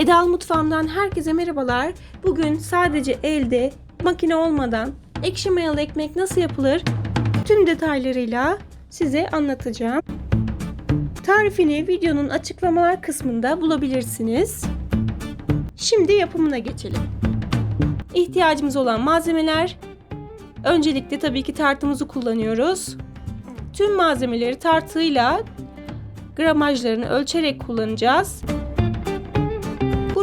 Edal Mutfağım'dan herkese merhabalar. Bugün sadece elde, makine olmadan ekşi mayalı ekmek nasıl yapılır tüm detaylarıyla size anlatacağım. Tarifini videonun açıklamalar kısmında bulabilirsiniz. Şimdi yapımına geçelim. İhtiyacımız olan malzemeler öncelikle tabii ki tartımızı kullanıyoruz. Tüm malzemeleri tartıyla gramajlarını ölçerek kullanacağız.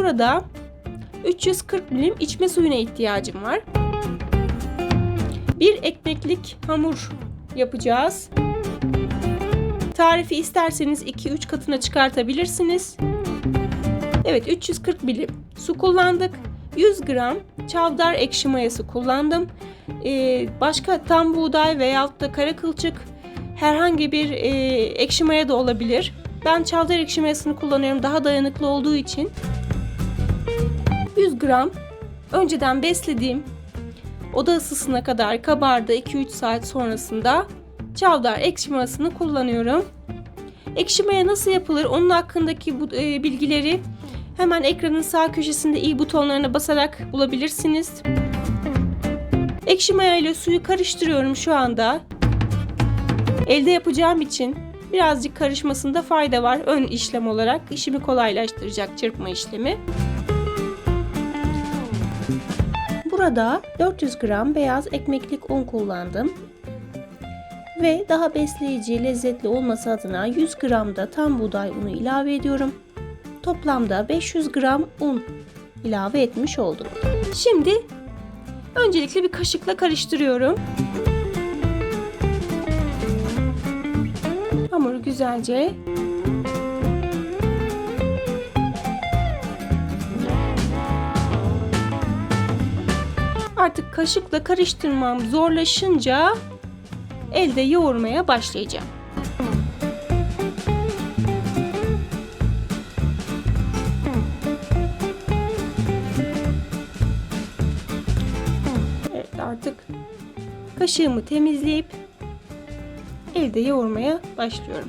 Burada 340 milim içme suyuna ihtiyacım var. Bir ekmeklik hamur yapacağız. Tarifi isterseniz 2-3 katına çıkartabilirsiniz. Evet 340 milim su kullandık. 100 gram çavdar ekşi mayası kullandım. Ee, başka tam buğday veyahut da kara kılçık herhangi bir e, ekşi maya da olabilir. Ben çavdar ekşi mayasını kullanıyorum daha dayanıklı olduğu için. 100 gram önceden beslediğim oda ısısına kadar kabardı 2-3 saat sonrasında çavdar ekşi kullanıyorum. Ekşi nasıl yapılır onun hakkındaki bu e, bilgileri hemen ekranın sağ köşesinde i butonlarına basarak bulabilirsiniz. Ekşi ile suyu karıştırıyorum şu anda. Elde yapacağım için birazcık karışmasında fayda var ön işlem olarak. işimi kolaylaştıracak çırpma işlemi. Burada 400 gram beyaz ekmeklik un kullandım. Ve daha besleyici, lezzetli olması adına 100 gram da tam buğday unu ilave ediyorum. Toplamda 500 gram un ilave etmiş oldum. Şimdi öncelikle bir kaşıkla karıştırıyorum. Hamuru güzelce Artık kaşıkla karıştırmam zorlaşınca elde yoğurmaya başlayacağım. Evet artık kaşığımı temizleyip elde yoğurmaya başlıyorum.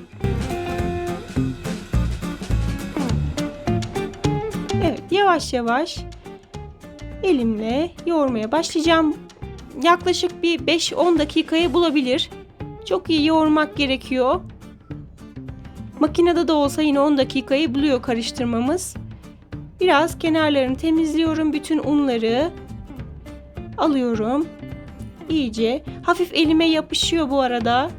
Evet yavaş yavaş elimle yoğurmaya başlayacağım. Yaklaşık bir 5-10 dakikayı bulabilir. Çok iyi yoğurmak gerekiyor. Makinede de olsa yine 10 dakikayı buluyor karıştırmamız. Biraz kenarlarını temizliyorum. Bütün unları alıyorum. İyice. Hafif elime yapışıyor bu arada.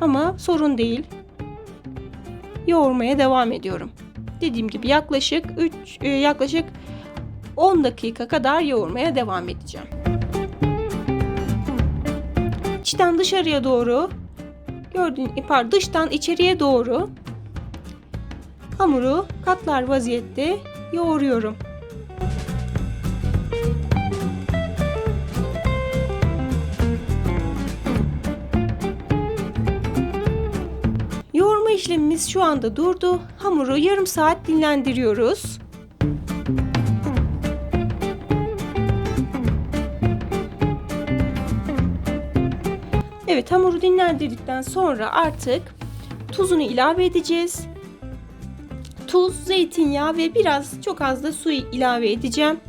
Ama sorun değil. Yoğurmaya devam ediyorum. Dediğim gibi yaklaşık 3 yaklaşık 10 dakika kadar yoğurmaya devam edeceğim. İçten dışarıya doğru gördüğün pardon dıştan içeriye doğru hamuru katlar vaziyette yoğuruyorum. Yoğurma işlemimiz şu anda durdu. Hamuru yarım saat dinlendiriyoruz. Evet hamuru dinlendirdikten sonra artık tuzunu ilave edeceğiz. Tuz, zeytinyağı ve biraz çok az da su ilave edeceğim.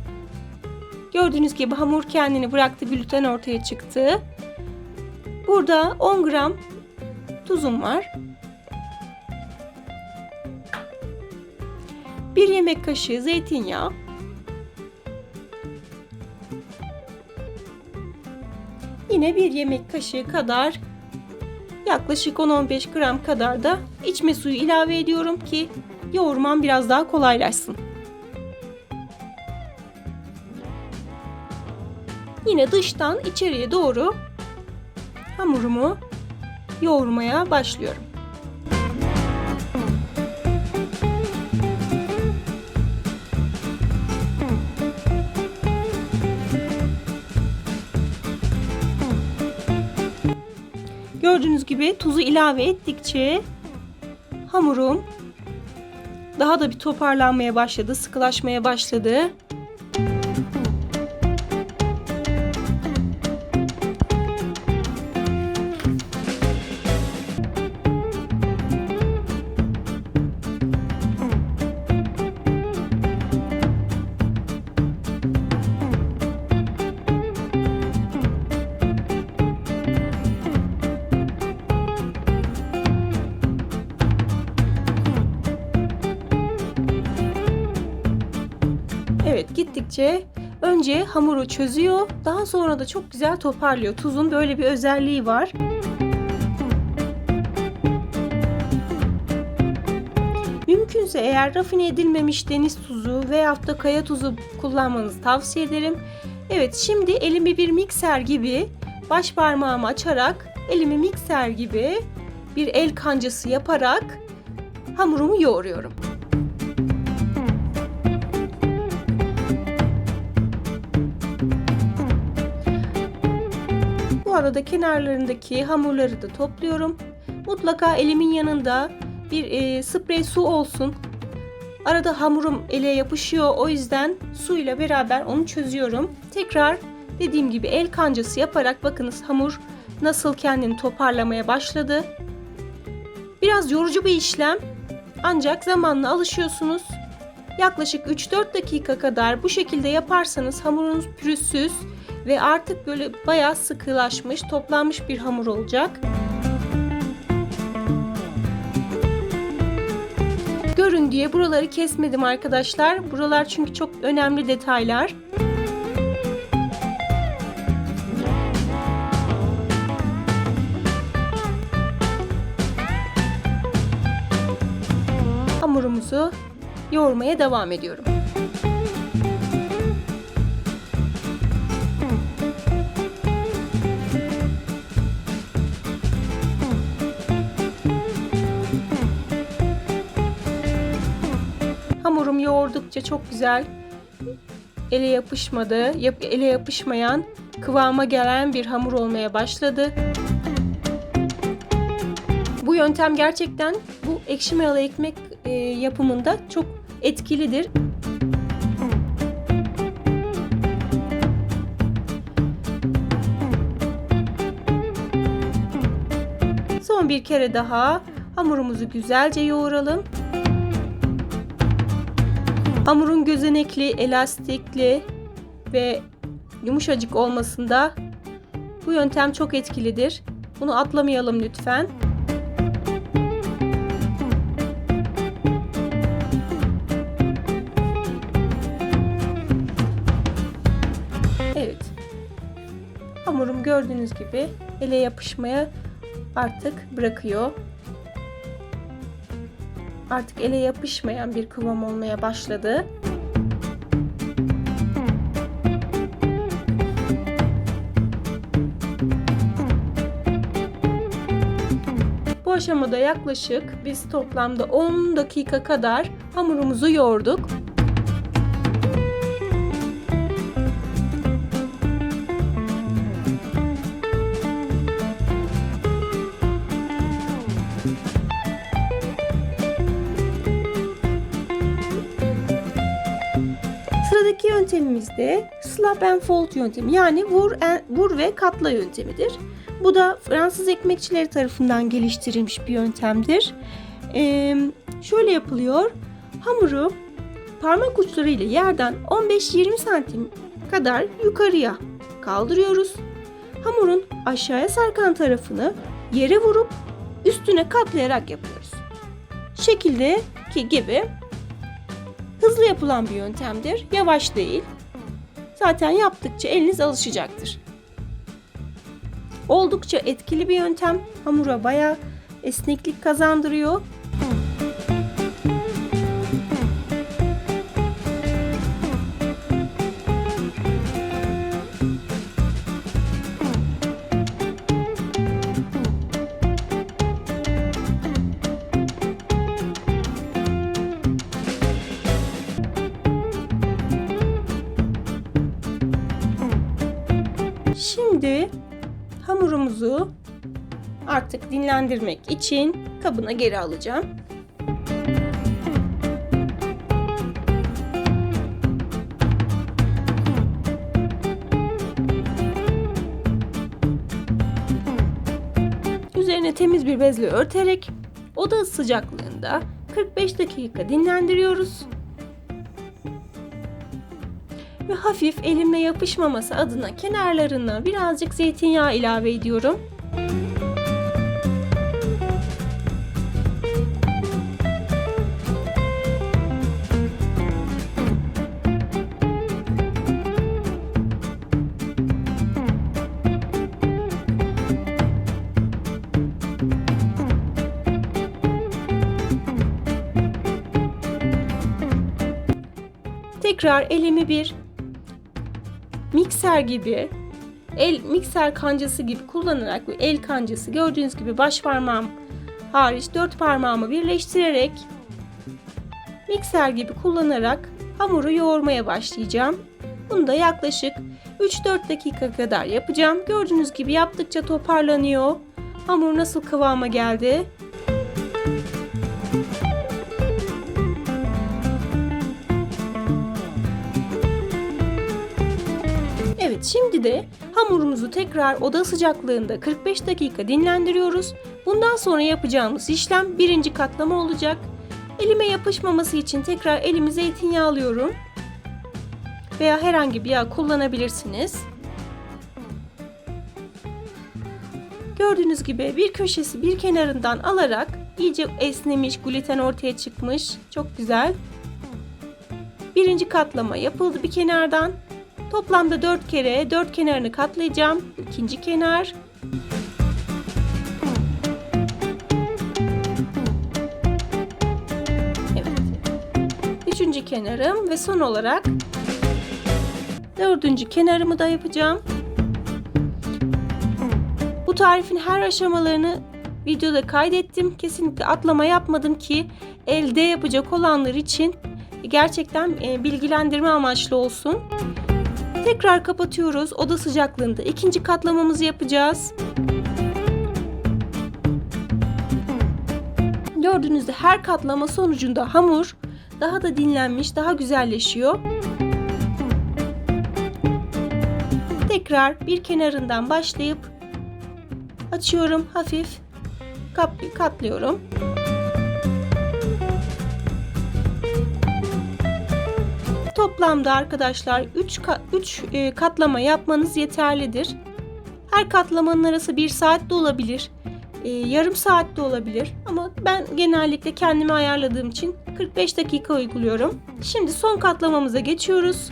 Gördüğünüz gibi hamur kendini bıraktı, gluten ortaya çıktı. Burada 10 gram tuzum var. 1 yemek kaşığı zeytinyağı. Yine bir yemek kaşığı kadar yaklaşık 10-15 gram kadar da içme suyu ilave ediyorum ki yoğurmam biraz daha kolaylaşsın. Yine dıştan içeriye doğru hamurumu yoğurmaya başlıyorum. Gördüğünüz gibi tuzu ilave ettikçe hamurum daha da bir toparlanmaya başladı, sıkılaşmaya başladı. Evet gittikçe önce hamuru çözüyor daha sonra da çok güzel toparlıyor. Tuzun böyle bir özelliği var. Mümkünse eğer rafine edilmemiş deniz tuzu veyahut da kaya tuzu kullanmanızı tavsiye ederim. Evet şimdi elimi bir mikser gibi baş parmağımı açarak elimi mikser gibi bir el kancası yaparak hamurumu yoğuruyorum. Arada kenarlarındaki hamurları da topluyorum. Mutlaka elimin yanında bir e, sprey su olsun. Arada hamurum ele yapışıyor o yüzden suyla beraber onu çözüyorum. Tekrar dediğim gibi el kancası yaparak bakınız hamur nasıl kendini toparlamaya başladı. Biraz yorucu bir işlem ancak zamanla alışıyorsunuz. Yaklaşık 3-4 dakika kadar bu şekilde yaparsanız hamurunuz pürüzsüz ve artık böyle bayağı sıkılaşmış, toplanmış bir hamur olacak. Görün diye buraları kesmedim arkadaşlar. Buralar çünkü çok önemli detaylar. Hamurumuzu yoğurmaya devam ediyorum. Yoğurdukça çok güzel ele yapışmadı, yap, ele yapışmayan kıvama gelen bir hamur olmaya başladı. Bu yöntem gerçekten bu ekşi mayalı ekmek e, yapımında çok etkilidir. Son bir kere daha hamurumuzu güzelce yoğuralım. Hamurun gözenekli, elastikli ve yumuşacık olmasında bu yöntem çok etkilidir. Bunu atlamayalım lütfen. Evet. Hamurum gördüğünüz gibi ele yapışmaya artık bırakıyor. Artık ele yapışmayan bir kıvam olmaya başladı. Bu aşamada yaklaşık biz toplamda 10 dakika kadar hamurumuzu yoğurduk. Sıradaki yöntemimiz de slap and fold yöntemi yani vur, en, vur ve katla yöntemidir. Bu da Fransız ekmekçileri tarafından geliştirilmiş bir yöntemdir. Ee, şöyle yapılıyor. Hamuru parmak uçlarıyla yerden 15-20 santim kadar yukarıya kaldırıyoruz. Hamurun aşağıya sarkan tarafını yere vurup üstüne katlayarak yapıyoruz. Şekildeki gibi hızlı yapılan bir yöntemdir. Yavaş değil. Zaten yaptıkça eliniz alışacaktır. Oldukça etkili bir yöntem. Hamura bayağı esneklik kazandırıyor. Hamurumuzu artık dinlendirmek için kabına geri alacağım. Üzerine temiz bir bezle örterek oda sıcaklığında 45 dakika dinlendiriyoruz ve hafif elimle yapışmaması adına kenarlarına birazcık zeytinyağı ilave ediyorum. Tekrar elimi bir mikser gibi el mikser kancası gibi kullanarak bir el kancası gördüğünüz gibi baş parmağım hariç dört parmağımı birleştirerek mikser gibi kullanarak hamuru yoğurmaya başlayacağım. Bunu da yaklaşık 3-4 dakika kadar yapacağım. Gördüğünüz gibi yaptıkça toparlanıyor. Hamur nasıl kıvama geldi? Şimdi de hamurumuzu tekrar oda sıcaklığında 45 dakika dinlendiriyoruz. Bundan sonra yapacağımız işlem birinci katlama olacak. Elime yapışmaması için tekrar elimi zeytinyağı alıyorum. Veya herhangi bir yağ kullanabilirsiniz. Gördüğünüz gibi bir köşesi bir kenarından alarak iyice esnemiş, gluten ortaya çıkmış. Çok güzel. Birinci katlama yapıldı bir kenardan. Toplamda 4 kere 4 kenarını katlayacağım. İkinci kenar. Evet. Üçüncü kenarım ve son olarak dördüncü kenarımı da yapacağım. Bu tarifin her aşamalarını videoda kaydettim. Kesinlikle atlama yapmadım ki elde yapacak olanlar için gerçekten e, bilgilendirme amaçlı olsun. Tekrar kapatıyoruz. Oda sıcaklığında ikinci katlamamızı yapacağız. Gördüğünüzde her katlama sonucunda hamur daha da dinlenmiş, daha güzelleşiyor. Tekrar bir kenarından başlayıp açıyorum hafif katlıyorum. Toplamda arkadaşlar 3 3 e, katlama yapmanız yeterlidir. Her katlamanın arası 1 saat de olabilir. E, yarım saat de olabilir. Ama ben genellikle kendime ayarladığım için 45 dakika uyguluyorum. Şimdi son katlamamıza geçiyoruz.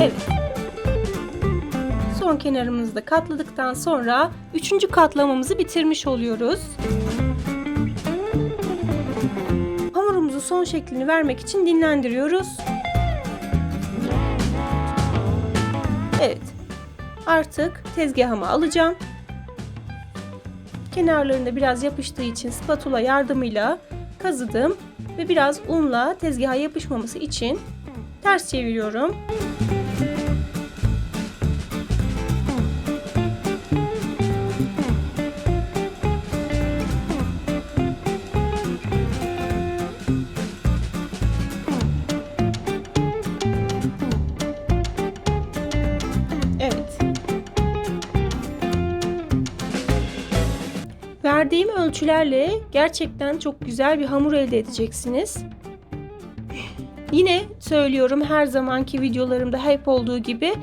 Evet. Son kenarımızı da katladıktan sonra üçüncü katlamamızı bitirmiş oluyoruz. Hamurumuzu son şeklini vermek için dinlendiriyoruz. Evet. Artık tezgahıma alacağım. Kenarlarında biraz yapıştığı için spatula yardımıyla kazıdım ve biraz unla tezgaha yapışmaması için ters çeviriyorum. Verdiğim ölçülerle gerçekten çok güzel bir hamur elde edeceksiniz. Yine söylüyorum her zamanki videolarımda hep olduğu gibi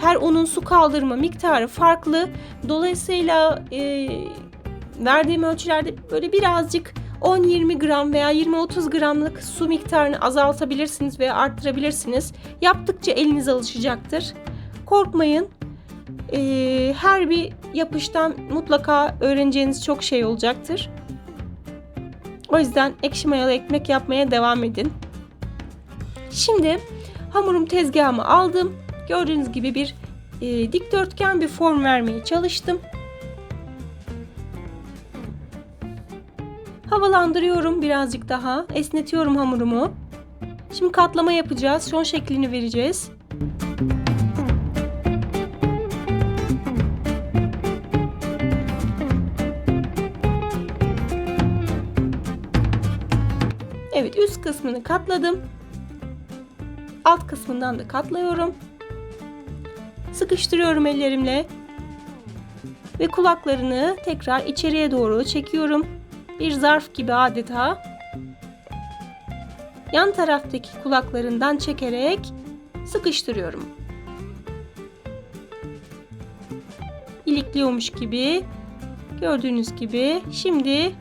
her unun su kaldırma miktarı farklı. Dolayısıyla e, verdiğim ölçülerde böyle birazcık 10-20 gram veya 20-30 gramlık su miktarını azaltabilirsiniz veya arttırabilirsiniz. Yaptıkça eliniz alışacaktır. Korkmayın e, her bir yapıştan mutlaka öğreneceğiniz çok şey olacaktır. O yüzden ekşi mayalı ekmek yapmaya devam edin. Şimdi hamurum tezgahımı aldım. Gördüğünüz gibi bir e, dikdörtgen bir form vermeye çalıştım. Havalandırıyorum birazcık daha. Esnetiyorum hamurumu. Şimdi katlama yapacağız. Son şeklini vereceğiz. Evet üst kısmını katladım. Alt kısmından da katlıyorum. Sıkıştırıyorum ellerimle. Ve kulaklarını tekrar içeriye doğru çekiyorum. Bir zarf gibi adeta. Yan taraftaki kulaklarından çekerek sıkıştırıyorum. ilikliyormuş gibi. Gördüğünüz gibi şimdi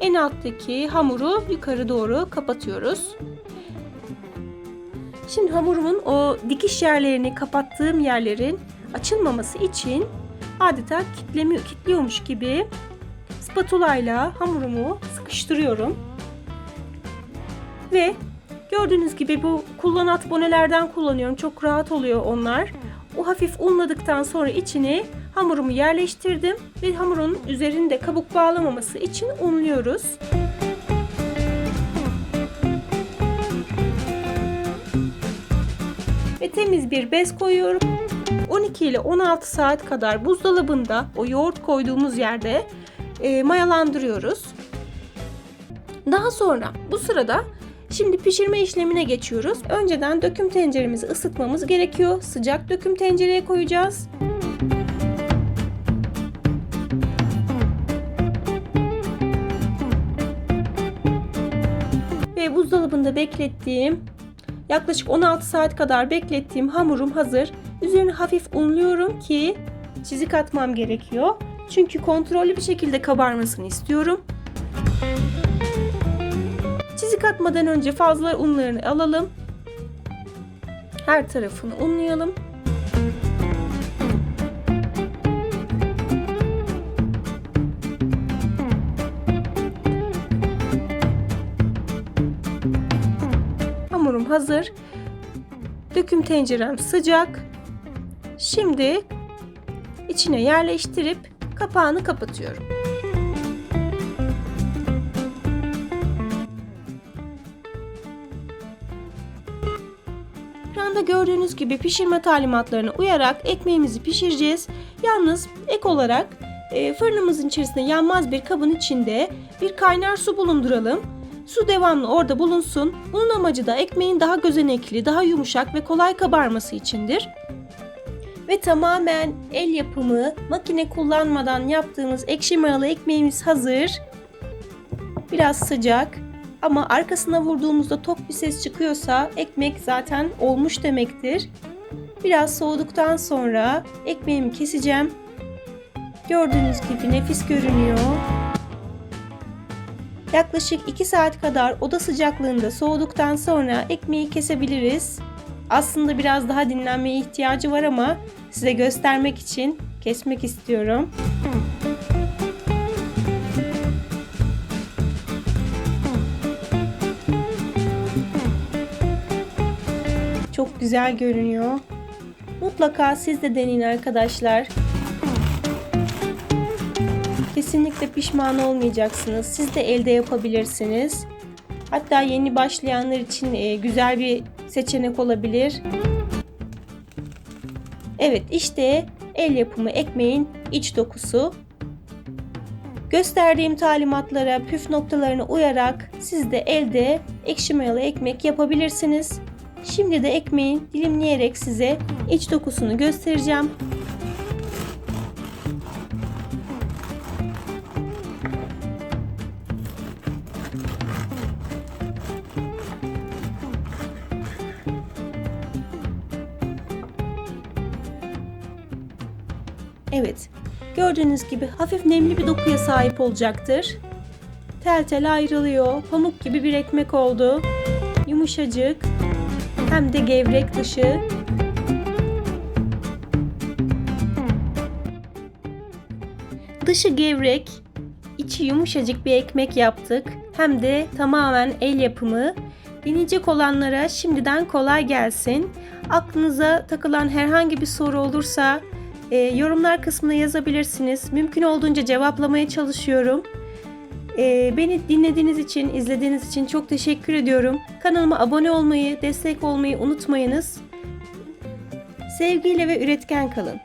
en alttaki hamuru yukarı doğru kapatıyoruz. Şimdi hamurumun o dikiş yerlerini kapattığım yerlerin açılmaması için adeta kitlemi, kitliyormuş gibi spatula ile hamurumu sıkıştırıyorum. Ve gördüğünüz gibi bu kullanat bonelerden kullanıyorum. Çok rahat oluyor onlar. O hafif unladıktan sonra içine hamurumu yerleştirdim ve hamurun üzerinde kabuk bağlamaması için unluyoruz. Ve temiz bir bez koyuyorum. 12 ile 16 saat kadar buzdolabında o yoğurt koyduğumuz yerde e, mayalandırıyoruz. Daha sonra bu sırada şimdi pişirme işlemine geçiyoruz. Önceden döküm tenceremizi ısıtmamız gerekiyor. Sıcak döküm tencereye koyacağız. Ve buzdolabında beklettiğim yaklaşık 16 saat kadar beklettiğim hamurum hazır. Üzerine hafif unluyorum ki çizik atmam gerekiyor. Çünkü kontrollü bir şekilde kabarmasını istiyorum. Çizik atmadan önce fazla unlarını alalım. Her tarafını unlayalım. Hamurum hazır. Döküm tencerem sıcak. Şimdi içine yerleştirip kapağını kapatıyorum. Gördüğünüz gibi pişirme talimatlarına uyarak ekmeğimizi pişireceğiz. Yalnız ek olarak e, fırınımızın içerisinde yanmaz bir kabın içinde bir kaynar su bulunduralım. Su devamlı orada bulunsun. Bunun amacı da ekmeğin daha gözenekli, daha yumuşak ve kolay kabarması içindir. Ve tamamen el yapımı, makine kullanmadan yaptığımız ekşi mayalı ekmeğimiz hazır. Biraz sıcak ama arkasına vurduğumuzda tok bir ses çıkıyorsa ekmek zaten olmuş demektir. Biraz soğuduktan sonra ekmeğimi keseceğim. Gördüğünüz gibi nefis görünüyor. Yaklaşık 2 saat kadar oda sıcaklığında soğuduktan sonra ekmeği kesebiliriz. Aslında biraz daha dinlenmeye ihtiyacı var ama size göstermek için kesmek istiyorum. Çok güzel görünüyor. Mutlaka siz de deneyin arkadaşlar. Kesinlikle pişman olmayacaksınız. Siz de elde yapabilirsiniz. Hatta yeni başlayanlar için e, güzel bir seçenek olabilir. Evet işte el yapımı ekmeğin iç dokusu. Gösterdiğim talimatlara, püf noktalarına uyarak siz de elde ekşi mayalı ekmek yapabilirsiniz. Şimdi de ekmeğin dilimleyerek size iç dokusunu göstereceğim. Evet, gördüğünüz gibi hafif nemli bir dokuya sahip olacaktır. Tel tel ayrılıyor, pamuk gibi bir ekmek oldu. Yumuşacık, hem de gevrek dışı. Dışı gevrek, içi yumuşacık bir ekmek yaptık. Hem de tamamen el yapımı. Deneyecek olanlara şimdiden kolay gelsin. Aklınıza takılan herhangi bir soru olursa e, yorumlar kısmına yazabilirsiniz. Mümkün olduğunca cevaplamaya çalışıyorum. E, beni dinlediğiniz için, izlediğiniz için çok teşekkür ediyorum. Kanalıma abone olmayı, destek olmayı unutmayınız. Sevgiyle ve üretken kalın.